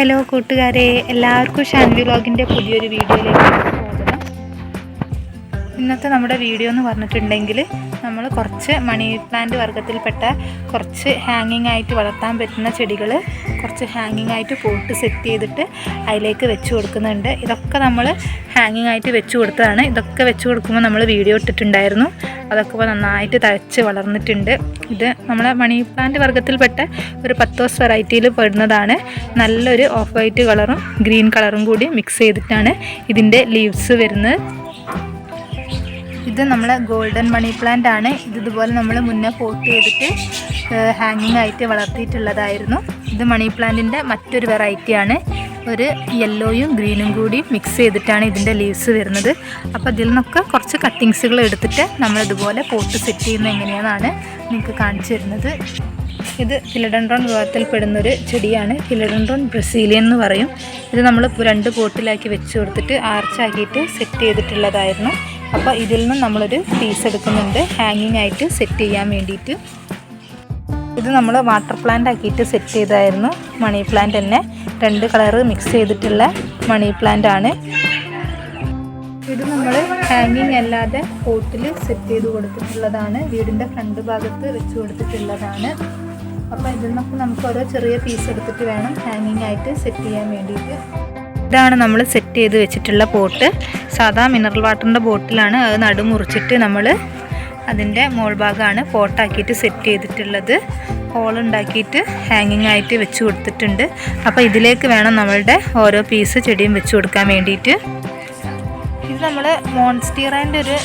Hello കൂട്ടുകാരെ എല്ലാവർക്കും ഷാൻവി വ്ളോഗിന്റെ പുതിയൊരു വീഡിയോയിലേക്ക് ഇന്നത്തെ നമ്മുടെ വീഡിയോ എന്ന് പറഞ്ഞിട്ടുണ്ടെങ്കിൽ നമ്മൾ കുറച്ച് മണി പ്ലാന്റ് വർഗത്തിൽപ്പെട്ട കുറച്ച് ഹാങ്ങിങ് ആയിട്ട് വളർത്താൻ പറ്റുന്ന ചെടികൾ കുറച്ച് ഹാങ്ങിങ് ആയിട്ട് പോട്ട് സെറ്റ് ചെയ്തിട്ട് അതിലേക്ക് വെച്ച് കൊടുക്കുന്നുണ്ട്. ഇതൊക്കെ നമ്മൾ ഹാങ്ങിങ് ആയിട്ട് വെച്ച് കൊടുത്തതാണ്. ഇതൊക്കെ വെച്ച് കൊടുക്കുമ്പോൾ നമ്മൾ വീഡിയോ ഇട്ടിട്ടുണ്ടായിരുന്നു. അതൊക്കെ ഇപ്പോൾ നന്നായിട്ട് തഴച്ച് വളർന്നിട്ടുണ്ട്. ഇത് നമ്മളെ മണി പ്ലാന്റ് വർഗത്തിൽപ്പെട്ട ഒരു പത്തോസ് വെറൈറ്റിയിൽ പെടുന്നതാണ്. നല്ലൊരു ഓഫ് വൈറ്റ് കളറും ഗ്രീൻ കളറും കൂടി മിക്സ് ചെയ്തിട്ടാണ് ഇതിന്റെ ലീവ്സ് വരുന്നത്. ഇത് നമ്മളെ ഗോൾഡൻ മണി പ്ലാന്റ് ആണ്. ഇത് ഇതുപോലെ നമ്മൾ മുന്നേ പോട്ട് ചെയ്തിട്ട് ഹാങ്ങിങ് ആയിട്ട് വളർത്തിയിട്ടുള്ളതായിരുന്നു. ഇത് മണി പ്ലാന്റിന്റെ മറ്റൊരു വെറൈറ്റിയാണ് ഒരു യെല്ലോയും ഗ്രീനും കൂടി മിക്സ് ചെയ്തിട്ടാണ് ഇതിന്റെ ലീവ്സ് വരുന്നത്. അപ്പോൾ ഇതിൽ നിന്നൊക്കെ കുറച്ച് കട്ടിങ്സുകൾ എടുത്തിട്ട് നമ്മളിതുപോലെ പോട്ട് സെറ്റ് ചെയ്യുന്ന എങ്ങനെയാണെന്നാണ് നിങ്ങൾക്ക് കാണിച്ചു തരുന്നത്. ഇത് ഫിലഡൻഡ്രോൺ വിഭാഗത്തിൽപ്പെടുന്നൊരു ചെടിയാണ്. ഫിലഡൻഡ്രോൺ ബ്രസീലിയൻ എന്ന് പറയും. ഇത് നമ്മൾ രണ്ട് പോട്ടിലാക്കി വെച്ച് കൊടുത്തിട്ട് ആർച്ചാക്കിയിട്ട് സെറ്റ് ചെയ്തിട്ടുള്ളതായിരുന്നു. അപ്പോൾ ഇതിൽ നിന്ന് നമ്മളൊരു പീസ് എടുക്കുന്നുണ്ട്. ഹാങ്ങിങ് ആയിട്ട് സെറ്റ് ചെയ്യാൻ വേണ്ടിയിട്ട്. ഇത് നമ്മൾ വാട്ടർ പ്ലാന്റ് ആക്കിയിട്ട് സെറ്റ് ചെയ്തായിരുന്നു. മണി പ്ലാന്റ് തന്നെ. രണ്ട് കളറ് മിക്സ് ചെയ്തിട്ടുള്ള മണി പ്ലാന്റ് ആണ്. ഇത് നമ്മൾ ഹാങ്ങിങ് അല്ലാതെ പോട്ടിൽ സെറ്റ് ചെയ്ത് കൊടുത്തിട്ടുള്ളതാണ്. വീടിന്റെ ഫ്രണ്ട് ഭാഗത്ത് വെച്ച് കൊടുത്തിട്ടുള്ളതാണ്. അപ്പോൾ ഇതിൽ നിന്നൊക്കെ നമുക്ക് ഓരോ ചെറിയ പീസ് എടുത്തിട്ട് വേണം ഹാങ്ങിങ് ആയിട്ട് സെറ്റ് ചെയ്യാൻ വേണ്ടിയിട്ട്. ഇതാണ് നമ്മൾ സെറ്റ് ചെയ്ത് വെച്ചിട്ടുള്ള പോട്ട്. സാധാ മിനറൽ വാട്ടറിന്റെ ബോട്ടിലാണ് അത് നടുമുറിച്ചിട്ട് നമ്മൾ അതിന്റെ മോൾ ഭാഗമാണ് പോട്ടാക്കിയിട്ട് സെറ്റ് ചെയ്തിട്ടുള്ളത്. ഹോൾ ഉണ്ടാക്കിയിട്ട് ഹാങ്ങിങ് ആയിട്ട് വെച്ച് കൊടുത്തിട്ടുണ്ട്. അപ്പോൾ ഇതിലേക്ക് വേണം നമ്മളുടെ ഓരോ പീസ് ചെടിയും വെച്ച് കൊടുക്കാൻ വേണ്ടിയിട്ട്. ഇത് നമ്മൾ മോൺസ്റ്റീറേന്റെ ഒരു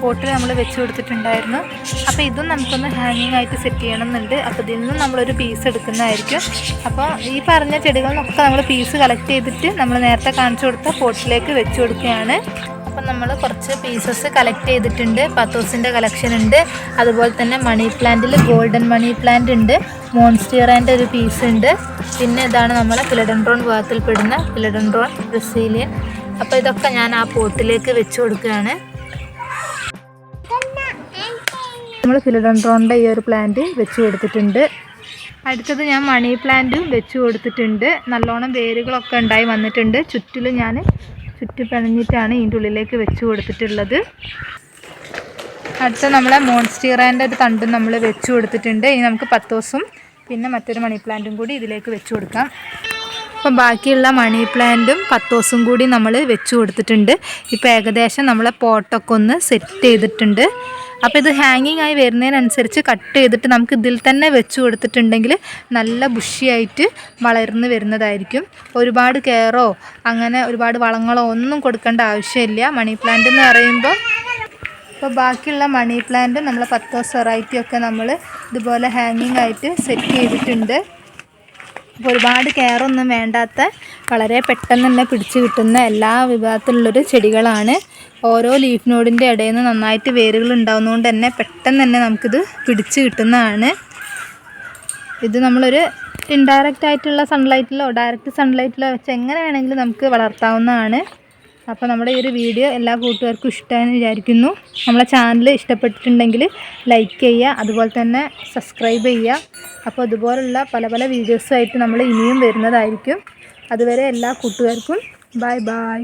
പോട്ടിൽ നമ്മൾ വെച്ച് കൊടുത്തിട്ടുണ്ടായിരുന്നു. അപ്പോൾ ഇതും നമുക്കൊന്ന് ഹാങ്ങിങ് ആയിട്ട് സെറ്റ് ചെയ്യണമെന്നുണ്ട്. അപ്പോൾ ഇതിൽ നിന്നും നമ്മളൊരു പീസ് എടുക്കുന്നതായിരിക്കും. അപ്പോൾ ഈ പറഞ്ഞ ചെടികളിലൊക്കെ നമ്മൾ പീസ് കളക്ട് ചെയ്തിട്ട് നമ്മൾ നേരത്തെ കാണിച്ചു കൊടുത്ത പോട്ടിലേക്ക് വെച്ച് കൊടുക്കുകയാണ്. അപ്പം നമ്മൾ കുറച്ച് പീസസ് കളക്ട് ചെയ്തിട്ടുണ്ട്. പത്തോസിന്റെ കളക്ഷൻ ഉണ്ട്. അതുപോലെ തന്നെ മണി പ്ലാന്റിൽ ഗോൾഡൻ മണി പ്ലാന്റ് ഉണ്ട്. മോൺസ്റ്റിയറാന്റെ ഒരു പീസ് ഉണ്ട്. പിന്നെ ഇതാണ് നമ്മളെ ഫിലഡൻഡ്രോൺ വിഭാഗത്തിൽപ്പെടുന്ന ഫിലഡൻഡ്രോൺ ബ്രസീലിയൻ അപ്പോൾ ഇതൊക്കെ ഞാൻ ആ പോട്ടിലേക്ക് വെച്ച് കൊടുക്കുകയാണ്. നമ്മൾ ഫിലഡൻഡ്രോണിന്റെ ഈ ഒരു പ്ലാന്റ് വെച്ച് കൊടുത്തിട്ടുണ്ട്. അടുത്തത് ഞാൻ മണി പ്ലാന്റും വെച്ച് കൊടുത്തിട്ടുണ്ട്. നല്ലോണം വേരുകളൊക്കെ ഉണ്ടായി വന്നിട്ടുണ്ട്. ചുറ്റിലും ഞാൻ ചുറ്റി പിണഞ്ഞിട്ടാണ് ഇതിന്റെ ഉള്ളിലേക്ക് വെച്ച് കൊടുത്തിട്ടുള്ളത്. അടുത്ത നമ്മളെ മോൺസ്റ്റീറാന്റെ ഒരു തണ്ടും നമ്മൾ വെച്ച് കൊടുത്തിട്ടുണ്ട്. ഇനി നമുക്ക് പത്ത് ദിവസം പിന്നെ മറ്റൊരു മണി പ്ലാന്റും കൂടി ഇതിലേക്ക് വെച്ച് കൊടുക്കാം. അപ്പം ബാക്കിയുള്ള മണി പ്ലാന്റും പത്തോസും കൂടി നമ്മൾ വെച്ചു കൊടുത്തിട്ടുണ്ട്. ഇപ്പോൾ ഏകദേശം നമ്മളെ പോട്ടൊക്കെ ഒന്ന് സെറ്റ് ചെയ്തിട്ടുണ്ട്. അപ്പോൾ ഇത് ഹാങ്ങിങ് ആയി വരുന്നതിനനുസരിച്ച് കട്ട് ചെയ്തിട്ട് നമുക്ക് ഇതിൽ തന്നെ വെച്ച് കൊടുത്തിട്ടുണ്ടെങ്കിൽ നല്ല ബുഷിയായിട്ട് വളർന്ന് വരുന്നതായിരിക്കും. ഒരുപാട് കെയറോ അങ്ങനെ ഒരുപാട് വളങ്ങളോ ഒന്നും കൊടുക്കേണ്ട ആവശ്യമില്ല. മണി പ്ലാന്റ് എന്ന് പറയുമ്പോൾ അപ്പോൾ ബാക്കിയുള്ള മണി പ്ലാന്റ് നമ്മൾ പത്തോസ് വെറൈറ്റി ഒക്കെ നമ്മൾ ഇതുപോലെ ഹാങ്ങിങ് ആയിട്ട് സെറ്റ് ചെയ്തിട്ടുണ്ട്. ഒരുപാട് കെയറൊന്നും വേണ്ടാത്ത വളരെ പെട്ടെന്ന് തന്നെ പിടിച്ചു കിട്ടുന്ന എല്ലാ വിഭാഗത്തിലുള്ളൊരു ചെടികളാണ്. ഓരോ ലീഫ് നോഡിന്റെ ഇടയിൽ നിന്ന് നന്നായിട്ട് വേരുകൾ ഉണ്ടാകുന്നതുകൊണ്ട് തന്നെ പെട്ടെന്ന് തന്നെ നമുക്കിത് പിടിച്ചു കിട്ടുന്നതാണ്. ഇത് നമ്മളൊരു ഇൻഡയറക്റ്റ് ആയിട്ടുള്ള സൺലൈറ്റിലോ ഡയറക്റ്റ് സൺലൈറ്റിലോ വെച്ച് എങ്ങനെ വേണമെങ്കിലും നമുക്ക് വളർത്താവുന്നതാണ്. അപ്പോൾ നമ്മുടെ ഈ ഒരു വീഡിയോ എല്ലാ കൂട്ടുകാർക്കും ഇഷ്ടമായെന്ന് വിചാരിക്കുന്നു. നമ്മളെ ചാനൽ ഇഷ്ടപ്പെട്ടിട്ടുണ്ടെങ്കിൽ ലൈക്ക് ചെയ്യുക അതുപോലെ തന്നെ സബ്സ്ക്രൈബ് ചെയ്യുക. അപ്പോൾ ഇതുപോലുള്ള പല പല വീഡിയോസുമായിട്ട് നമ്മൾ ഇനിയും വരുന്നതായിരിക്കും. അതുവരെ എല്ലാ കൂട്ടുകാർക്കും ബായ് ബൈ